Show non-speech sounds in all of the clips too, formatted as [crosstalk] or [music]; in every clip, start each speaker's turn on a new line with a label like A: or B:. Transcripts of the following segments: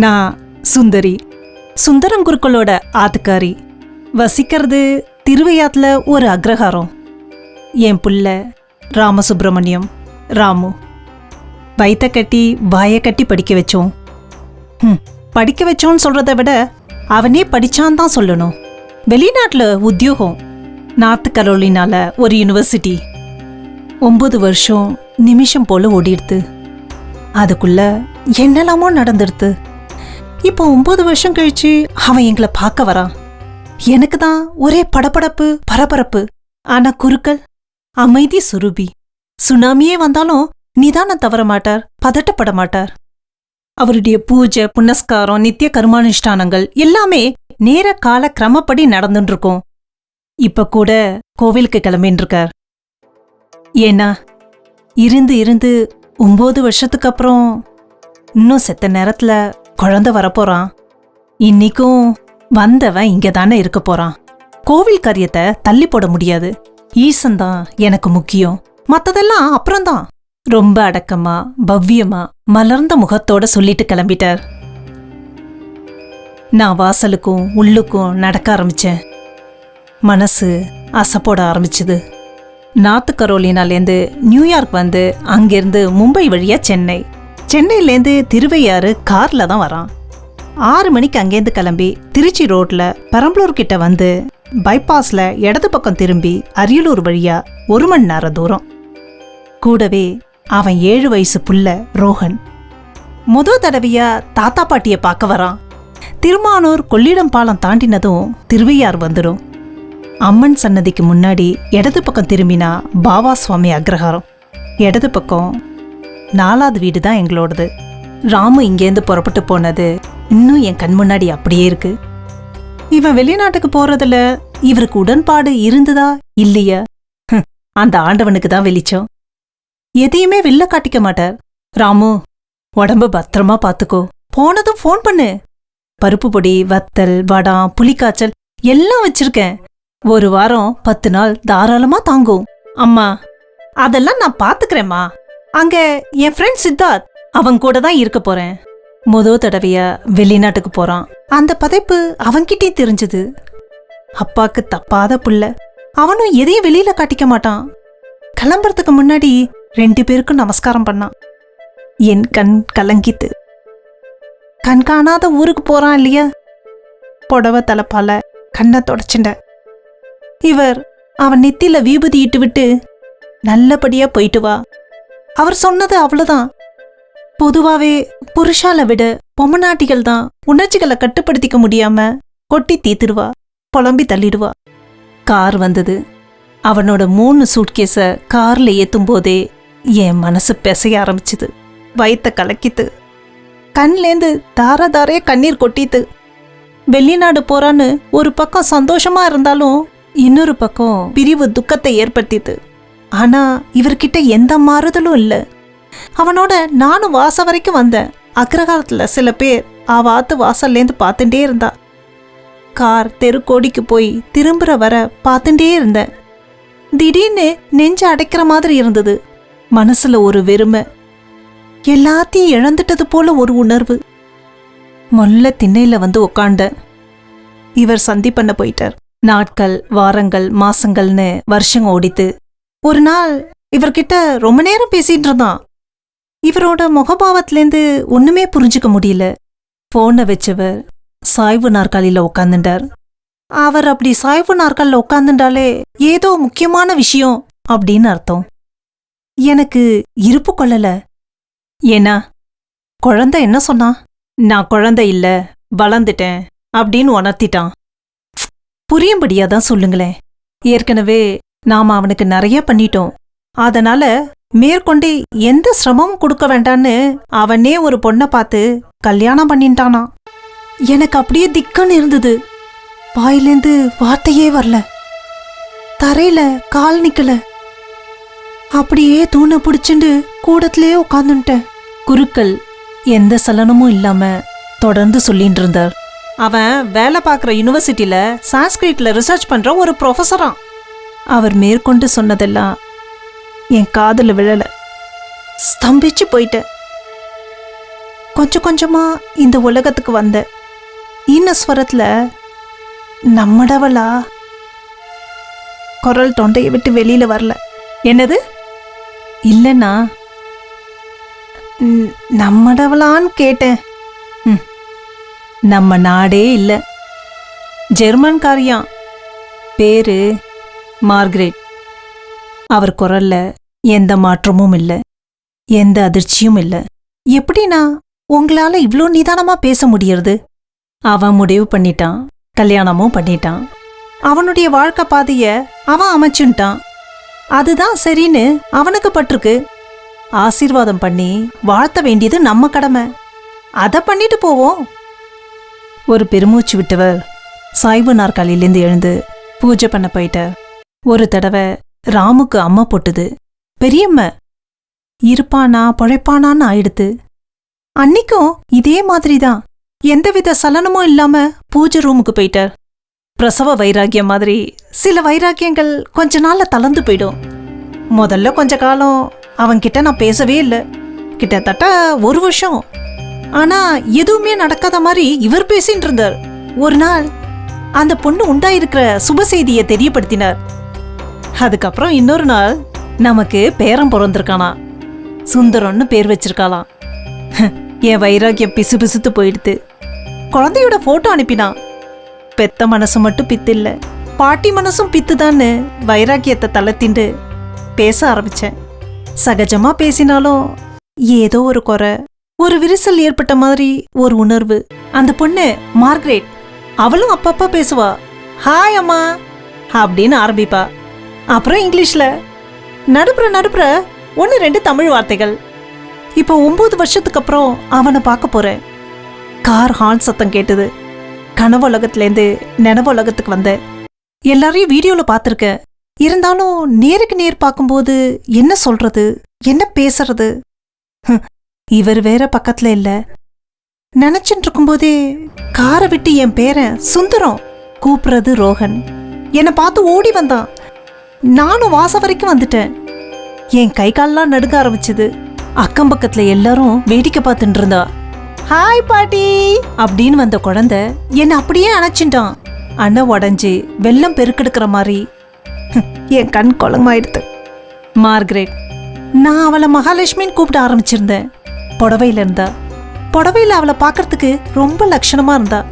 A: நான் சுந்தரி. சுந்தரங்குருக்களோட ஆத்துக்காரி. வசிக்கிறது திருவையாத்துல ஒரு அக்ரஹாரம். என் புள்ள ராமசுப்பிரமணியம் ராமு. வயித்த கட்டி வாயை கட்டி படிக்க வச்சோம். ம், படிக்க வச்சோன்னு சொல்கிறத விட அவனே படித்தான் தான் சொல்லணும். வெளிநாட்டில் உத்தியோகம் நார்த் கரோலினால ஒரு யூனிவர்சிட்டி. ஒம்பது வருஷம் நிமிஷம் போல ஓடிடுது அதுக்குள்ள என்னெல்லாமோ நடந்துடுது இப்போ ஒன்பது வருஷம் கழிச்சு அவன் எங்களை பார்க்க வரான். எனக்கு தான் ஒரே படபடப்பு பரபரப்பு. ஆனா குருக்கள் அமைதி சுரூபி. சுனாமியே வந்தாலும் நிதானம் தவற மாட்டார் பதட்டப்பட மாட்டார். அவருடைய பூஜை புனஸ்காரம் நித்திய கர்மானுஷ்டானங்கள் எல்லாமே நேர கால கிரமப்படி நடந்துட்டு இருக்கும் இப்ப கூட கோவிலுக்கு கிளம்பின்னு இருக்கார் ஏன்னா இருந்து இருந்து ஒன்பது வருஷத்துக்கு அப்புறம் இன்னும் செத்த நேரத்துல குழந்தை வரப்போறான். இன்னைக்கும் வந்தவன் இங்க தானே இருக்க போறான். கோவில் காரியத்தை தள்ளி போட முடியாது. ஈசன் தான் எனக்கு முக்கியம். மத்ததெல்லாம் அப்புறம்தான். ரொம்ப அடக்கமா பவ்யமா மலர்ந்த முகத்தோட சொல்லிட்டு கிளம்பிட்டார். நான் வாசலுக்கும் உள்ளுக்கும் நடக்க ஆரம்பிச்சேன். மனசு அசப்போட ஆரம்பிச்சுது. நார்த்து கரோலினாலேருந்து நியூயார்க் வந்து அங்கேருந்து மும்பை வழியா சென்னை. சென்னையிலேருந்து திருவையாறு காரில் தான் வரான். ஆறு மணிக்கு அங்கேருந்து கிளம்பி திருச்சி ரோட்டில் பெரம்பலூர் கிட்ட வந்து பைபாஸில் இடது பக்கம் திரும்பி அரியலூர் வழியாக ஒரு மணி நேரம் தூரம். கூடவே அவன் ஏழு வயசு புள்ள ரோஹன். முத தடவையாக தாத்தா பாட்டியை பார்க்க வரான். திருமானூர் கொள்ளிடம் பாலம் தாண்டினதும் திருவையார் வந்துடும் அம்மன் சன்னதிக்கு முன்னாடி இடது பக்கம் திரும்பினா பாபா சுவாமி அக்ரஹாரம். இடது பக்கம் நாலாவது வீடு தான் எங்களோடது. ராமு இங்கேருந்து புறப்பட்டு போனது இன்னும் என் கண் முன்னாடி அப்படியே இருக்கு. இவன் வெளிநாட்டுக்கு போறதுல இவருக்கு உடன்பாடு இருந்ததா இல்லையா? அந்த ஆண்டவனுக்கு தான் வெளிச்சம். எதையுமே வெளில காட்டிக்க மாட்டார். ராமு உடம்ப பத்திரமா பாத்துக்கோ. போனதும் ஃபோன் பண்ணு. பருப்பு பொடி வத்தல் வடம் புலிக்காய்ச்சல் எல்லாம் வச்சிருக்கேன். ஒரு வாரம் பத்து நாள் தாராளமா தாங்கும். அம்மா அதெல்லாம் நான் பாத்துக்கிறேம்மா. அங்க என் ஃப்ரெண்ட் சித்தார்த் அவன் கூட தான் இருக்க போறேன். முதல் தடவையா வெளிநாட்டுக்கு போறான். அந்த பதைப்பு அவன்கிட்டயே தெரிஞ்சது. அப்பாக்கு தப்பாத புள்ள. அவனும் எதையும் வெளியில காட்டிக்க மாட்டான். கிளம்புறதுக்கு முன்னாடி ரெண்டு பேருக்கும் நமஸ்காரம் பண்ணான். என் கண் கலங்கித்து. கண் காணாத ஊருக்கு போறான் இல்லையா? புடவை தலைப்பால கண்ணை தொடச்சுண்ட. இவர் அவன் நெத்தியில விபூதி இட்டு விட்டு நல்லபடியா போயிட்டு வா. அவர் சொன்னது அவ்வளவுதான். பொதுவாவே புருஷால விட பொம்மநாட்டிகள் தான் உணர்ச்சிகளை கட்டுப்படுத்திக்க முடியாம கொட்டி தீத்துருவா புலம்பி தள்ளிடுவா. கார் வந்தது. அவனோட மூணு சூட்கேஸ கார்ல ஏத்தும் போதே என் மனசு பிசைய ஆரம்பிச்சுது. வயத்தை கலக்கித்து கண்லேந்து தார தாரைய கண்ணீர் கொட்டித்து வெளிநாடு போறான்னு ஒரு பக்கம் சந்தோஷமா இருந்தாலும் இன்னொரு பக்கம் பிரிவு துக்கத்தை ஏற்படுத்தித்து ஆனா இவர்கிட்ட எந்த மாறுதலும் இல்லை. அவனோட நானும் வாச வரைக்கும் வந்தேன். அக்ரகாரத்துல சில பேர் ஆவாத்து வாசல்லேருந்து பார்த்துட்டே இருந்தா. கார் தெருக்கோடிக்கு போய் திரும்புற வர பார்த்துட்டே இருந்தேன். திடீர்னு நெஞ்சு அடைக்கிற மாதிரி இருந்தது. மனசுல ஒரு வெறுமை. எல்லாத்தையும் இழந்துட்டது போல ஒரு உணர்வு. மொல்ல திண்ணையில வந்து உக்காண்ட இவர் சந்தி பண்ண போயிட்டார். நாட்கள் வாரங்கள் மாசங்கள்னு வருஷம் ஓடித்து ஒரு நாள் இவர்கிட்ட ரொம்ப நேரம் பேசிட்டு இருந்தான். இவரோட முகபாவத்திலேருந்து ஒண்ணுமே புரிஞ்சுக்க முடியல. போனை வச்சவர் சாய்வு நாற்காலியில் உட்காந்துட்டார் அவர் அப்படி சாய்வு நாற்காலில் உட்காந்துட்டாலே ஏதோ முக்கியமான விஷயம் அப்படின்னு அர்த்தம். எனக்கு இருப்பு கொள்ளல. ஏன்னா குழந்த என்ன சொன்னான் நான் குழந்தை இல்ல வளர்ந்துட்டேன் அப்படின்னு உணர்த்திட்டான். புரியும்படியா தான் சொல்லுங்களேன். ஏற்கனவே நாம அவனுக்கு நிறைய பண்ணிட்டோம். அதனால மேற்கொண்டு எந்த சிரமமும் கொடுக்க வேண்டான்னு அவனே ஒரு பொண்ணை பார்த்து கல்யாணம் பண்ணிட்டானா. எனக்கு அப்படியே திக்கன்னு இருந்தது. வாயிலேந்து வார்த்தையே வரல. தரையில கால் நிக்கல. அப்படியே தூணை பிடிச்சிண்டு கூடத்திலே உட்காந்துட்டேன் குருக்கள் எந்த சலனமும் இல்லாம தொடர்ந்து சொல்லிட்டு இருந்தார் அவன் வேலை பார்க்குற யூனிவர்சிட்டியில சான்ஸ்கிரிட்ல ரிசர்ச் பண்ற ஒரு ப்ரொஃபஸரான் அவர் மேற்கொண்டு சொன்னதெல்லாம் என் காதில் விழல. ஸ்தம்பிச்சு போயிட்டேன் கொஞ்சம் கொஞ்சமா இந்த உலகத்துக்கு வந்த ஈனஸ்வரத்துல நம்மடவளா? குரல் தொண்டையை விட்டு வெளியில வரல. என்னது? இல்லைண்ணா நம்மடவளான்னு கேட்டேன். ம், நம்ம நாடே இல்லை. ஜெர்மன்காரியான் பேரு மார்கரெட். அவர் குரல்ல எந்த மாற்றமும் இல்லை. எந்த அதிர்ச்சியும் இல்லை. எப்படின்னா உங்களால இவ்ளோ நிதானமா பேச முடியறது? அவன் முடிவு பண்ணிட்டான். கல்யாணமும் பண்ணிட்டான். அவனுடைய வாழ்க்கை பாதைய அவன் அமைச்சுன்ட்டான் அதுதான் சரின்னு அவனுக்கு பட்டிருக்கு. ஆசீர்வாதம் பண்ணி வாழ்த்த வேண்டியது நம்ம கடமை. அதை பண்ணிட்டு போவோம். ஒரு பெருமூச்சு விட்டவர் சாய்வு நாற்காலியிலேருந்து எழுந்து பூஜை பண்ண போயிட்டார். ஒரு தடவை ராமுக்கு அம்மா போட்டுது. பெரியம்ம இருப்பானா பொழைப்பானான்னு ஆயிடுத்து. அன்னிக்கும் இதே மாதிரி தான் எந்தவித சலனமும் இல்லாம பூஜை ரூமுக்கு போயிட்டார். பிரசவ வைராக்கியம் மாதிரி சில வைராக்கியங்கள் கொஞ்ச நாள்ல தளர்ந்து போயிடும். முதல்ல கொஞ்ச காலம் அவன்கிட்ட நான் பேசவே இல்லை. கிட்டத்தட்ட ஒரு வருஷம். ஆனா எதுவுமே நடக்காத மாதிரி இவர் பேசிட்டு இருந்தார். ஒரு நாள் அந்த பொண்ணு உண்டாயிருக்கிற சுப செய்தியை தெரியப்படுத்தினார். அதுக்கப்புறம் இன்னொரு நாள் நமக்கு பேரம் பிறந்திருக்கானா? சுந்தரம்னு பேர் வச்சிருக்காளாம். என் வைராக்கியம் பிசு பிசுத்து போயிடுது. குழந்தையோட போட்டோ அனுப்பினான் பெத்த மனசு மட்டும் பித்து இல்லை பாட்டி மனசும் பித்துதான்னு வைராக்கியத்தை தளர்த்திண்டு பேச ஆரம்பித்தேன் சகஜமாக பேசினாலும் ஏதோ ஒரு குறை ஒரு விரிசல் ஏற்பட்ட மாதிரி ஒரு உணர்வு. அந்த பொண்ணு மார்க்ரேட் அவளும் அப்பப்போ பேசுவா. ஹாய் அம்மா அப்படின்னு ஆரம்பிப்பா. அப்புறம் இங்கிலீஷில். நடுப்புற நடுப்புற ஒன்று ரெண்டு தமிழ் வார்த்தைகள். இப்போ ஒம்பது வருஷத்துக்கு அப்புறம் அவனை பார்க்க போகிறேன் கார் ஹார்ன் சத்தம் கேட்டது. கனவு உலகத்துலேருந்து நினவு உலகத்துக்கு வந்தேன். எல்லாரையும் வீடியோவில் பார்த்துருக்கேன். இருந்தாலும் நேருக்கு நேர் பார்க்கும்போது என்ன சொல்றது என்ன பேசுறது? இவர் வேற பக்கத்துல இல்ல. நினைச்சுட்டு இருக்கும்போதே காரை விட்டு என் பேரன் சுந்தரம் கூப்பிடுறது ரோஹன். என்னை பார்த்து ஓடி வந்தான். நானும் வாச வரைக்கும் வந்துட்டேன். என் கை கால்லாம் நடுங்க ஆரம்பிச்சது. அக்கம் பக்கத்துல எல்லாரும் வேடிக்கை பார்த்துட்டு இருந்தா. ஹாய் பாட்டி அப்படின்னு வந்த குழந்தை என்னை அப்படியே அணைச்சிட்டான். அணை உடஞ்சி வெள்ளம் பெருக்கெடுக்கிற மாதிரி. [laughs] என் கண் குளமாயிடுது. மார்க்ரேட் நான் அவளை மகாலட்சுமின்னு கூப்பிட ஆரம்பிச்சிருந்தேன். புடவையில இருந்தா. புடவையில அவளை பார்க்கறதுக்கு ரொம்ப லட்சணமா இருந்தா.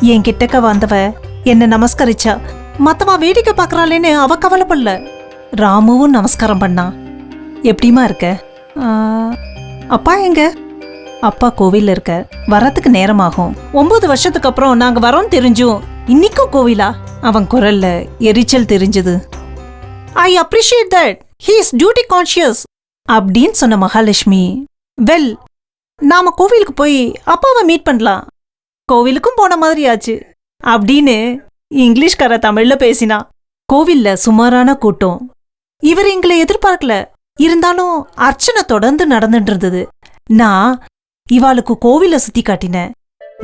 A: என் கிட்டக்க வந்தவ என்னை நமஸ்கரிச்சா. மத்தவா வேடிக்கை பார்க்கறாளேன்னு அவ கவலைப்படல. ராமுவும் நமஸ்காரம் பண்ணா. எப்படிமா இருக்க? அப்பா எங்க? அப்பா கோவில்ல இருக்க. வரத்துக்கு நேரமாகும். ஒன்பது வருஷத்துக்கு அப்புறம் நாங்க வரோம் தெரிஞ்சும் இன்னைக்கும் கோவிலா? அவன் குரல்ல எரிச்சல் தெரிஞ்சது. I appreciate that he is duty conscious அப்படின்னு சொன்ன மகாலட்சுமி. வெல் நாம கோவிலுக்கு போய் அப்பாவை மீட் பண்ணலாம். கோவிலுக்கும் போன மாதிரி ஆச்சு. அப்படின்னு இங்கிலீஷ்கார தமிழ்ல பேசினா. கோவில்ல சுமாரான கூட்டம். இவர் எங்களை எதிர்பார்க்கல. இருந்தாலும் அர்ச்சனை தொடர்ந்து நடந்துட்டு இருந்தது. நான் இவாளுக்கு கோவில சுத்தி காட்டினேன்.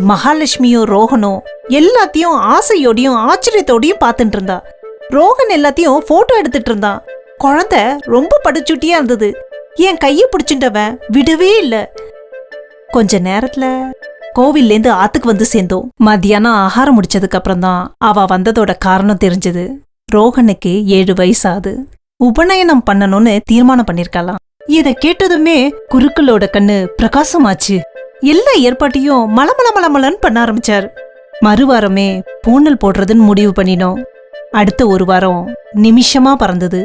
A: மகாலட்சுமியும் ரோகனும் எல்லாத்தையும் ஆசையோடையும் ஆச்சரியத்தோடையும் பார்த்துட்டு இருந்தா. ரோகன் எல்லாத்தையும் போட்டோ எடுத்துட்டு இருந்தான் குழந்தை ரொம்ப படுச்சுட்டியா இருந்தது. என் கையை பிடிச்சிட்டவன் விடவே இல்லை. கொஞ்ச நேரத்துல கோவில்லேருந்து ஆத்துக்கு வந்து சேர்ந்தோம். மத்தியானம் ஆகாரம் முடிச்சதுக்கு அப்புறம் தான் அவ வந்ததோட காரணம் தெரிஞ்சது. ரோகனுக்கு ஏழு வயசாது உபநயனம் பண்ணணும்னு தீர்மானம் பண்ணிருக்கலாம் இத கேட்டதுமே குருக்களோட கண்ணு பிரகாசமாச்சு. எல்லா ஏற்பாட்டையும் மலமல மலமலன்னு பண்ண ஆரம்பிச்சார். மறுவாரமே பூனல் போடுறதுன்னு முடிவு பண்ணினோம். அடுத்த ஒரு வாரம் நிமிஷமா பறந்தது.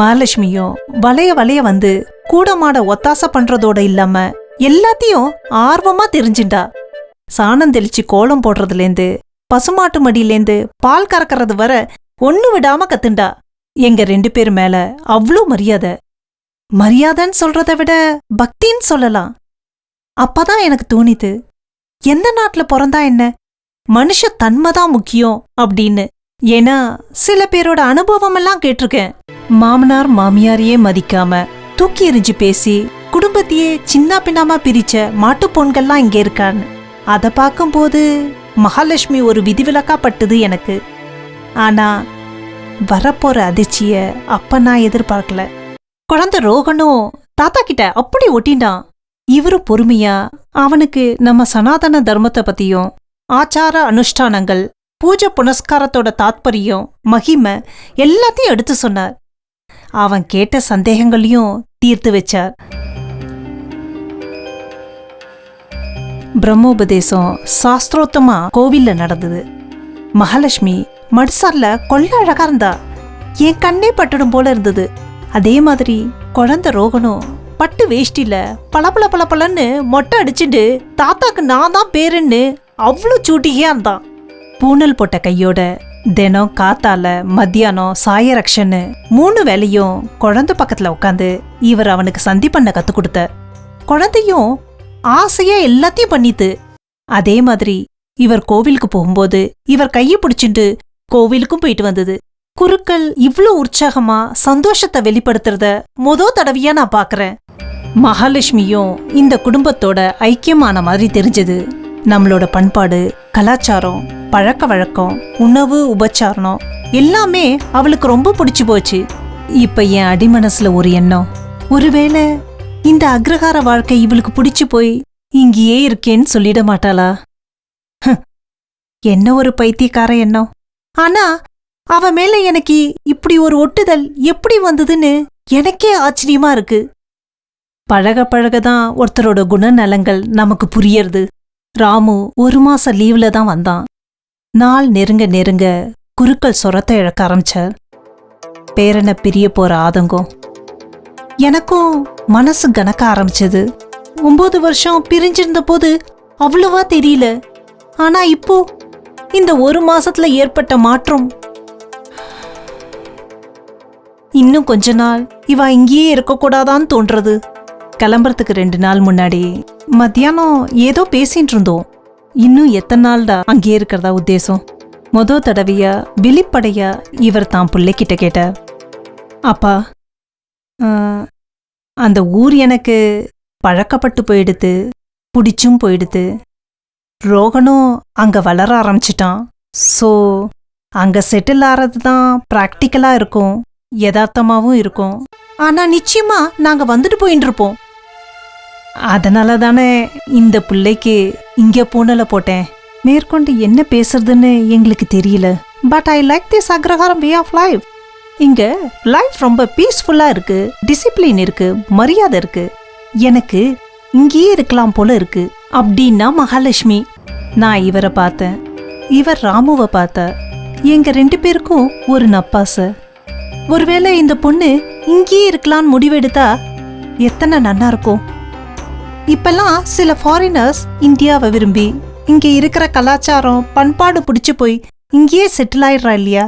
A: மகாலட்சுமியும் வளைய வளைய வந்து கூடமாட ஒத்தாசை பண்றதோட இல்லாம எல்லாத்தையும் ஆர்வமா தெரிஞ்சுண்டா சாணம் தெளிச்சு கோலம் போடுறதுலேருந்து பசுமாட்டு மடியிலேருந்து பால் கறக்கறது வர ஒன்னு விடாம கத்துண்டா. எங்க ரெண்டு பேர் மேல அவ்வளோ மரியாதை. மரியாதைன்னு சொல்றத விட பக்தின்னு சொல்லலாம். அப்பதான் எனக்கு தோணிது. எந்த நாட்டுல பிறந்தா என்ன? மனுஷ தன்மைதான் முக்கியம் அப்படின்னு. ஏன்னா சில பேரோட அனுபவம் எல்லாம் கேட்டிருக்கேன். மாமனார் மாமியாரையே மதிக்காம தூக்கி எறிஞ்சு பேசி குடும்பத்தையே சின்ன பின்னமா பிரிச்ச மாட்டுப் பொண்கள்லாம் இங்க இருக்கான்னு. அதை பார்க்கும்போது மகாலட்சுமி ஒரு விதிவிலக்கா பட்டுது எனக்கு. ஆனா வரப்போற அதிர்ச்சிய அப்ப நான் எதிர்பார்க்கல. குழந்தை ரோகனும் தாத்தா கிட்ட அப்படி ஒட்டினான் இவரு பொறுமையா அவனுக்கு நம்ம சனாதன தர்மத்தை பத்தியும் ஆச்சார அனுஷ்டானங்கள் பூஜை புனஸ்காரத்தோட தாத்பரியம் மகிமை எல்லாத்தையும் எடுத்து சொன்னார். அவன் கேட்ட சந்தேகங்களையும் தீர்த்து வச்சார். பிரம்மோபதேசம் சாஸ்திரோத்தமா கோவில்ல நடந்தது. மகாலட்சுமி மட்சார்ல கொள்ள அழகா இருந்தா என் கண்ணே பட்டுடும் போல இருந்தது. அதே மாதிரி குழந்தை ரோகனும் பட்டு வேஷ்டில பளபள பளபளன்னு மொட்டை அடிச்சுட்டு தாத்தாக்கு நான் தான் பேருன்னு அவ்வளோ சூட்டிகையா இருந்தான். பூனல் போட்ட கையோட தினம் காத்தால மத்தியானம் சாயரக்ஷன்னு மூணு வேலையும் குழந்தை பக்கத்துல உட்காந்து இவர் அவனுக்கு சந்தி பண்ண கத்து கொடுத்த குழந்தையும் ஆசையா எல்லாத்தையும் பண்ணித்து அதே மாதிரி இவர் கோவிலுக்கு போகும்போது இவர் கையை பிடிச்சிட்டு கோவிலுக்கும் போயிட்டு வந்தது. குருக்கள் இவ்ளோ உற்சாகமா சந்தோஷத்தை வெளிப்படுத்துறத மொதல் தடவையா நான் பாக்குறேன். மகாலட்சுமியும் இந்த குடும்பத்தோட ஐக்கியமான மாதிரி தெரிஞ்சது. நம்மளோட பண்பாடு கலாச்சாரம் பழக்க வழக்கம் உணவு உபச்சாரணம் எல்லாமே அவளுக்கு ரொம்ப பிடிச்சு போச்சு. இப்ப என் அடிமனசுல ஒரு எண்ணம். ஒருவேளை இந்த அக்ரஹார வாழ்க்கை இவளுக்கு பிடிச்சு போய் இங்கேயே இருக்கேன்னு சொல்லிட மாட்டாளா? என்ன ஒரு பைத்தியக்கார எண்ணம். ஆனா அவ மேல எனக்கு இப்படி ஒரு ஒட்டுதல் எப்படி வந்ததுன்னு எனக்கே ஆச்சரியமா இருக்கு. பழக பழக தான் ஒருத்தரோட குணநலங்கள் நமக்கு புரியறது. ராமு ஒரு மாச லீவ்ல தான் வந்தான். நாள் நெருங்க நெருங்க குருக்கள் சொரத்தை இழக்க ஆரம்பிச்சார். பேரனை பிரிய போற ஆதங்கம். எனக்கும் மனசு கணக்க ஆரம்பிச்சது. ஒன்பது வருஷம் பிரிஞ்சிருந்த போது அவ்வளவா தெரியல. ஆனா இப்போ இந்த ஒரு மாசத்துல ஏற்பட்ட மாற்றம். இன்னும் கொஞ்ச நாள் இவ இங்கேயே இருக்கக்கூடாதான்னு தோன்றது. கிளம்புறதுக்கு ரெண்டு நாள் முன்னாடி மத்தியானம் ஏதோ பேசிட்டு இருந்தோம். இன்னும் எத்தனை நாள்டா அங்கேயே இருக்கிறதா உத்தேசம்? மொத தடவையா வெளிப்படையா இவர் தான் பிள்ளைக்கிட்ட கேட்டார். அப்பா அந்த ஊர் எனக்கு பழக்கப்பட்டு போயிடுது பிடிச்சும் போயிடுது ரோகனும் அங்கே வளர ஆரம்பிச்சிட்டான். ஸோ அங்கே செட்டில் ஆறது தான் ப்ராக்டிக்கலாக இருக்கும் யதார்த்தமாகவும் இருக்கும். ஆனால் நிச்சயமாக நாங்கள் வந்துட்டு போயின்னு இருப்போம் அதனால தானே இந்த பிள்ளைக்கு இங்கே பூனலை போட்டேன். மேற்கொண்டு என்ன பேசுறதுன்னு எங்களுக்கு தெரியல. But I like this agraharam way of life இங்க லைஃப் ரொம்ப பீஸ்ஃபுல்லா இருக்கு டிசிப்ளின் இருக்கு மரியாதை இருக்கு. எனக்கு இங்கேயே இருக்கலாம் போல இருக்கு. அப்படின்னா மகாலட்சுமி நான் இவரை பார்த்தேன். இவர் ராமுவை பார்த்தார். எங்க ரெண்டு பேருக்கும் ஒரு நப்பாசை. ஒருவேளை இந்த பொண்ணு இங்கேயே இருக்கலாம்னு முடிவெடுத்தா எத்தனை நன்னா இருக்கும். இப்பெல்லாம் சில ஃபாரினர்ஸ் இந்தியாவை விரும்பி இங்கே இருக்கிற கலாச்சாரம் பண்பாடு பிடிச்சி போய் இங்கேயே செட்டில் ஆயிடுறா இல்லையா?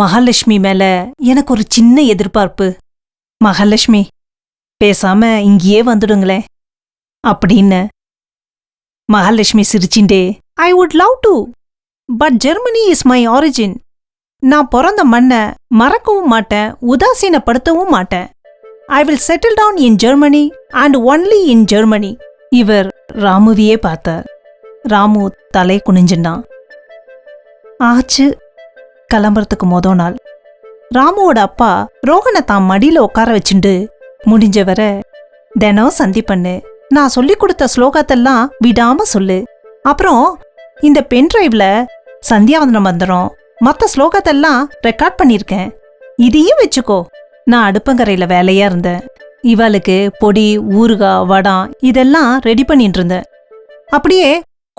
A: மகாலட்சுமி மேல எனக்கு ஒரு சின்ன எதிர்பார்ப்பு. மகாலட்சுமி பேசாம இங்கேயே வந்துடுங்களேன் அப்படின்னு. Mahalakshmi சிரிச்சிண்டே I would love to but Germany is my origin நான் பிறந்த மண்ணை மறக்கவும் மாட்டேன் உதாசீனப்படுத்தவும் மாட்டேன். I will settle down in Germany and only in Germany இவர் ராமுவையே பார்த்தார். ராமு தலை குனிஞ்சினான் ஆச்சு கிளம்புறதுக்கு மொத நாள். ராமுவோட அப்பா ரோகனை தான் மடியில உட்கார வச்சுண்டு முடிஞ்ச வர தினம் சந்தி பண்ணு நான் சொல்லி கொடுத்த ஸ்லோகத்தெல்லாம் விடாம சொல்லு. அப்புறம் இந்த பென் டிரைவ்ல சந்தியாவந்தனம் மந்திரம் மற்ற ஸ்லோகத்தெல்லாம் ரெக்கார்ட் பண்ணியிருக்கேன் இதையும் வச்சுக்கோ. நான் அடுப்பங்கரையில வேலையா இருந்தேன். இவளுக்கு பொடி ஊறுகாய் வடம் இதெல்லாம் ரெடி பண்ணிட்டு இருந்தேன். அப்படியே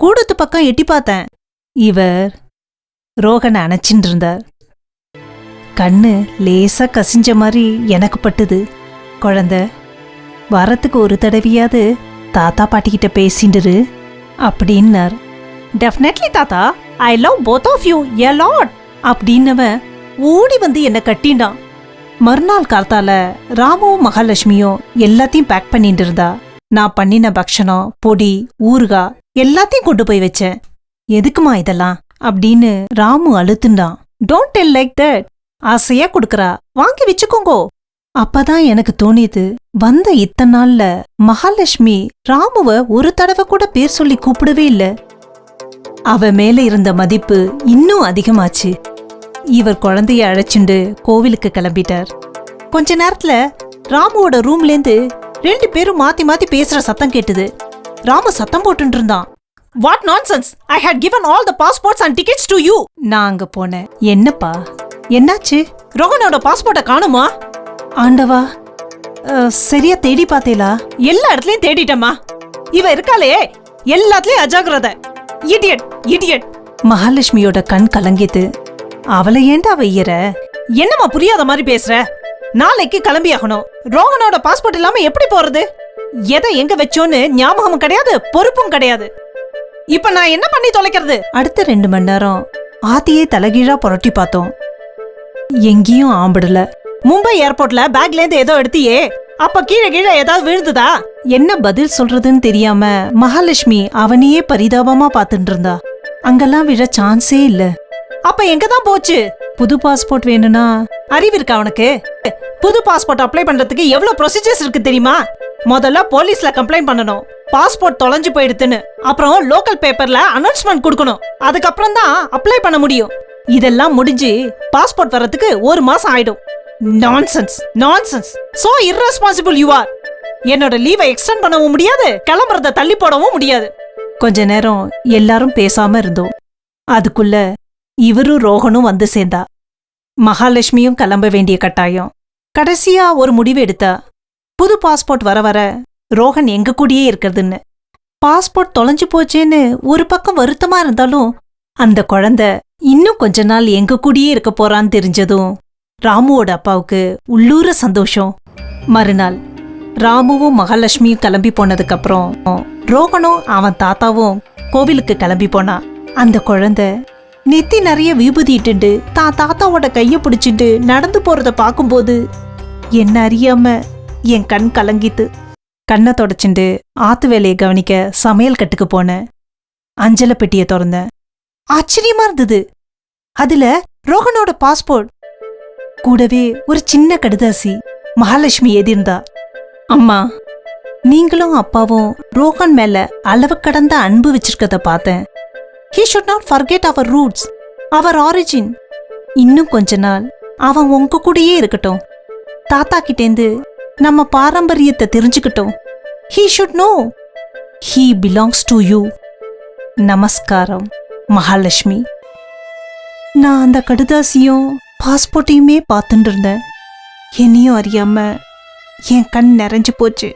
A: கூடத்து பக்கம் எட்டி பார்த்தேன். இவர் ரோகனை அணைச்சின்னு இருந்தார் கண்ணு லேசாக கசிஞ்ச மாதிரி எனக்கு பட்டுது. குழந்த வாரத்துக்கு ஒரு தடவையாவது தாத்தா பாட்டிக்கிட்ட பேசிண்டுரு அப்படின்னார். Definitely thatha. I love both of you a lot அப்படின்னவன் ஓடி வந்து என்னை கட்டிண்டான் மறுநாள் காலத்தால ராமுவும் மகாலட்சுமியும் எல்லாத்தையும் பேக் பண்ணிட்டு இருந்தா நான் பண்ணின பக்ஷணம் பொடி ஊறுகாய் எல்லாத்தையும் கொண்டு போய் வச்சேன். எதுக்குமா இதெல்லாம்? அப்படின்னு ராமு அழுத்துண்டான். டோன்ட் டெல் லைக் தட் ஆசையா கொடுக்கறா. வாங்கி வச்சுக்கோங்கோ. அப்பதான் எனக்கு தோணியது. வந்த இத்தனை நாள்ல மகாலட்சுமி ராமுவ ஒரு தடவை கூட பேர் சொல்லி கூப்பிடவே இல்ல. அவ மேல இருந்த மதிப்பு இன்னும் அதிகமாச்சு. இவர் குழந்தைய அழைச்சிண்டு கோவிலுக்கு கிளம்பிட்டார். கொஞ்ச நேரத்துல ராமுவோட ரூம்லேருந்து ரெண்டு பேரும் மாத்தி மாத்தி பேசுற சத்தம் கேட்டுது. ராமு சத்தம் போட்டுட்டு இருந்தான். What nonsense I had given all the passports and tickets to you நான் அங்க போனேன். என்னப்பா? என்னாச்சு? ரோகனோட பாஸ்போர்ட்டை காணுமா? ஆண்டவா அஹ், சரியா தேடி பார்த்தேலா எல்லா இடத்துலயும் தேடிட்டம்மா. இவ இருக்காளே. எல்லாத்துலயும் அஜாகிரத இடியட் இடியட் மகாலட்சுமியோட கண் கலங்கிது. அவளை ஏன்டா வையற என்னம்மா புரியாத மாதிரி பேசுற? நாளைக்கு கிளம்பி ஆகணும் ரோகனோட பாஸ்போர்ட் இல்லாம எப்படி போறது? எதை எங்க வச்சோன்னு ஞாபகமும் கிடையாது பொறுப்பும் கிடையாது. இப்ப நான் என்ன பண்ணி தொலைக்கிறது? அடுத்த ரெண்டு மணி நேரம் ஆத்தியே தலைகீழா புரட்டி பார்த்தோம். எங்கேயும் ஆம்பிடல. மும்பை ஏர்போர்ட்ல பேக்ல இருந்து ஏதோ எடுத்தியே. அப்ப கீழே கீழே ஏதாவது விழுந்துதா? என்ன பதில் சொல்றதுன்னு தெரியாம மகாலட்சுமி அவனையே பரிதாபமா பாத்துட்டு இருந்தா. அங்கெல்லாம் விழ சான்ஸே இல்ல. அப்ப எங்க தான் போச்சு? புது பாஸ்போர்ட் வேணும்னா அறிவு இருக்கா அவனுக்கு? புது பாஸ்போர்ட் அப்ளை பண்றதுக்கு எவ்வளவு ப்ரொசீஜர்ஸ் இருக்கு தெரியுமா? முதல்ல போலீஸ்ல கம்ப்ளைண்ட் பண்ணணும். பாஸ்போர்ட் தொலைஞ்சு போயிடுதுன்னு அப்புறம் லோக்கல் பேப்பர்ல அனௌன்ஸ்மெண்ட் கொடுக்கணும். அதுக்கப்புறம் தான் அப்ளை பண்ண முடியும். இதெல்லாம் முடிஞ்சு பாஸ்போர்ட் வர்றதுக்கு ஒரு மாசம் ஆயிடும். Nonsense nonsense so irresponsible you are என்னோட லீவை எக்ஸ்டெண்ட் பண்ணவும் முடியாது கிளம்புறத தள்ளி போடவும் முடியாது. கொஞ்ச நேரம் எல்லாரும் பேசாம இருந்தோம். அதுக்குள்ள இவரும் ரோகனும் வந்து சேர்ந்தா. மகாலட்சுமியும் கிளம்ப வேண்டிய கட்டாயம். கடைசியா ஒரு முடிவு எடுத்தா புது பாஸ்போர்ட் வர வர ரோகன் எங்க கூடயே இருக்கிறதுன்னு. பாஸ்போர்ட் தொலைஞ்சு போச்சேன்னு ஒரு பக்கம் வருத்தமா இருந்தாலும் அந்த குழந்த இன்னும் கொஞ்ச நாள் எங்க கூடயே இருக்க போறான்னு தெரிஞ்சதும் ராமுவோட அப்பாவுக்கு உள்ளூர சந்தோஷம். மறுநாள் ராமுவும் மகாலட்சுமியும் கிளம்பி போனதுக்கு அப்புறம் ரோகனும் அவன் தாத்தாவும் கோவிலுக்கு கிளம்பி போனான் அந்த குழந்த நெத்தி நிறைய விபூதிட்டுண்டு தான் தாத்தாவோட கையை பிடிச்சிட்டு நடந்து போறத பார்க்கும்போது என்ன அறியாம என் கண் கலங்கித்து கண்ணை தொடச்சுண்டு ஆத்து வேலையை கவனிக்க சமையல் கட்டுக்கு போனேன் அஞ்சல பெட்டியை திறந்தேன் ஆச்சரியமா இருந்தது. அதுல ரோகனோட பாஸ்போர்ட். கூடவே ஒரு சின்ன கடுதாசி. மகாலட்சுமி எதிர்ந்தா அம்மா நீங்களும் அப்பாவும் ரோகன் மேல அளவு கடந்த அன்பு வச்சிருக்கத பார்த்தேன். He should not forget our roots our origin இன்னும் கொஞ்ச நாள் அவன் உங்க கூடயே இருக்கட்டும். தாத்தா கிட்டேந்து நம்ம பாரம்பரியத்தை தெரிஞ்சுக்கிட்டோம். He should know he belongs to you நமஸ்காரம் மகாலட்சுமி. நான் அந்த கடுதாசியும் பாஸ்போர்ட்டையுமே பார்த்துட்டு இருந்தேன். என்னையும் அறியாம என் கண் நிறைஞ்சு போச்சு.